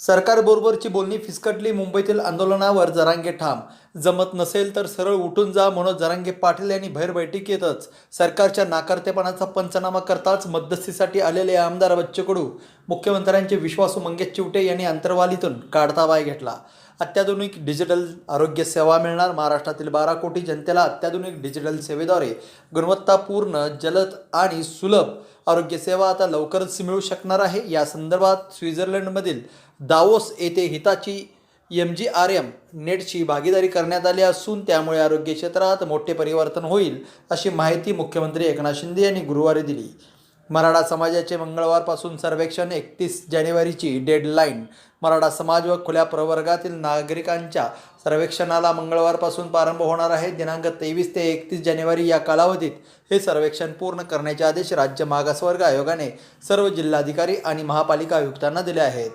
सरकारबरोबरची बोलणी फिसकटली मुंबईतील आंदोलनावर जरांगे ठाम. जमत नसेल तर सरळ उठून जा म्हणून जरांगे पाटील यांनी भैर बैठकीतच सरकारच्या नाकारतेपणाचा पंचनामा करताच मध्यस्थीसाठी आलेले आमदार बच्चू कडू. मुख्यमंत्र्यांचे विश्वासू मंगेश चिवटे यांनी अंतर्वालीतून काढता बाय घेतला. अत्याधुनिक डिजिटल आरोग्य सेवा मिळणार. महाराष्ट्रातील बारा कोटी जनतेला अत्याधुनिक डिजिटल सेवेद्वारे गुणवत्तापूर्ण जलद आणि सुलभ आरोग्य सेवा आता लवकरच मिळू शकणार आहे. या संदर्भात स्वित्झर्लंडमधील दावोस येथे Hitachi M G R M नेटची भागीदारी करण्यात आली असून त्यामुळे आरोग्य क्षेत्रात मोठे परिवर्तन होईल अशी माहिती मुख्यमंत्री एकनाथ शिंदे यांनी गुरुवारी दिली. मराठा समाजाचे मंगळवारपासून सर्वेक्षण एकतीस जानेवारीची डेडलाईन. मराठा समाज व खुल्या प्रवर्गातील नागरिकांच्या सर्वेक्षणाला मंगळवारपासून प्रारंभ होणार आहे. दिनांक तेवीस ते एकतीस जानेवारी या कालावधीत हे सर्वेक्षण पूर्ण करण्याचे आदेश राज्य मागासवर्ग आयोगाने सर्व जिल्हाधिकारी आणि महापालिका आयुक्तांना दिले आहेत.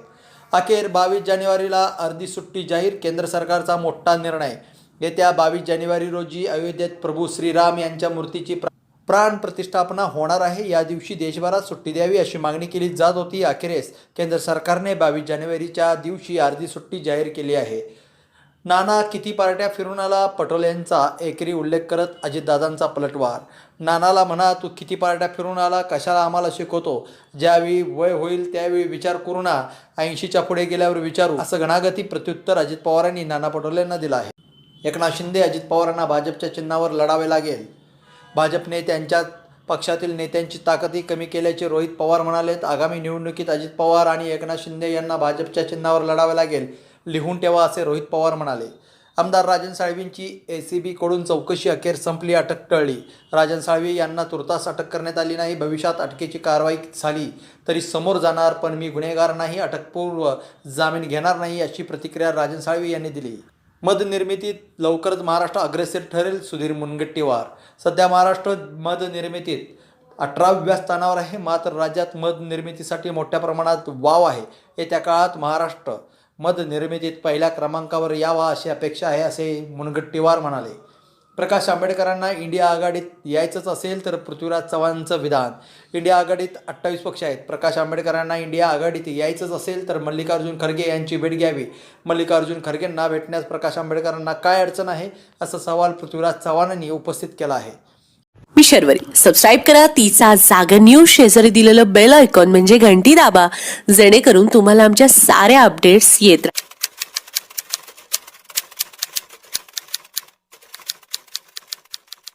अखेर बावीस जानेवारीला अर्धी सुट्टी जाहीर केंद्र सरकारचा मोठा निर्णय. येत्या बावीस जानेवारी रोजी अयोध्येत प्रभू श्रीराम यांच्या मूर्तीची प्रा- प्राण प्रतिष्ठापना होणार आहे. या दिवशी देशभरात सुट्टी द्यावी अशी मागणी केली जात होती. अखेरीस केंद्र सरकारने बावीस जानेवारीच्या दिवशी अर्धी सुट्टी जाहीर केली आहे. नाना किती पार्ट्या फिरून आला? पटोलेंचा एकेरी उल्लेख करत अजितदादांचा पलटवार. नानाला म्हणा तू किती पार्ट्या फिरून आला? कशाला आम्हाला शिकवतो? ज्यावेळी वय होईल त्यावेळी विचार करू ना. ऐंशीच्या पुढे गेल्यावर विचारू. असं घणागती प्रत्युत्तर अजित पवारांनी नाना पटोलेंना दिलं आहे. एकनाथ शिंदे अजित पवारांना भाजपच्या चिन्हावर लढावे लागेल. भाजपने त्यांच्या पक्षातील नेत्यांची ताकदही कमी केल्याचे रोहित पवार म्हणालेत आगामी निवडणुकीत अजित पवार आणि एकनाथ शिंदे यांना भाजपच्या चिन्हावर लढावे लागेल लिहून ठेवा असे रोहित पवार म्हणाले. आमदार राजन साळवींची ए सी बीकडून चौकशी अखेर संपली अटक टळली. राजन साळवी यांना तुर्तास अटक करण्यात आली नाही भविष्यात अटकेची कारवाई झाली तरी समोर जाणार पण मी गुन्हेगार नाही अटकपूर्व जामीन घेणार नाही अशी प्रतिक्रिया राजन साळवी यांनी दिली. मधनिर्मितीत लवकरच महाराष्ट्र अग्रेसर ठरेल सुधीर मुनगट्टीवार सध्या महाराष्ट्र मध निर्मितीत अठराव्या स्थानावर आहे मात्र राज्यात मध निर्मितीसाठी मोठ्या प्रमाणात वाव आहे. येत्या काळात महाराष्ट्र मध निर्मितीत पहिल्या क्रमांकावर यावा अशी अपेक्षा आहे असे मुनगट्टीवार म्हणाले. प्रकाश आंबेडकरांना इंडिया आघाडीत यायचंच असेल तर पृथ्वीराज चव्हाणचं विधान. इंडिया आघाडीत अठ्ठावीस पक्ष आहेत. प्रकाश आंबेडकरांना इंडिया आघाडीत यायचंच असेल तर मल्लिकार्जुन खरगे यांची भेट घ्यावी. मल्लिकार्जुन खरगेंना भेटण्यास प्रकाश आंबेडकरांना काय अडचण आहे? असा सवाल पृथ्वीराज चव्हाणांनी उपस्थित केला आहे. मी शर्वरी. सबस्क्राईब करा. तिचा जागर न्यूज शेजारी दिलेलं बेल आयकॉन म्हणजे घंटी दाबा. जेणेकरून तुम्हाला आमच्या साऱ्या अपडेट्स येत राहतील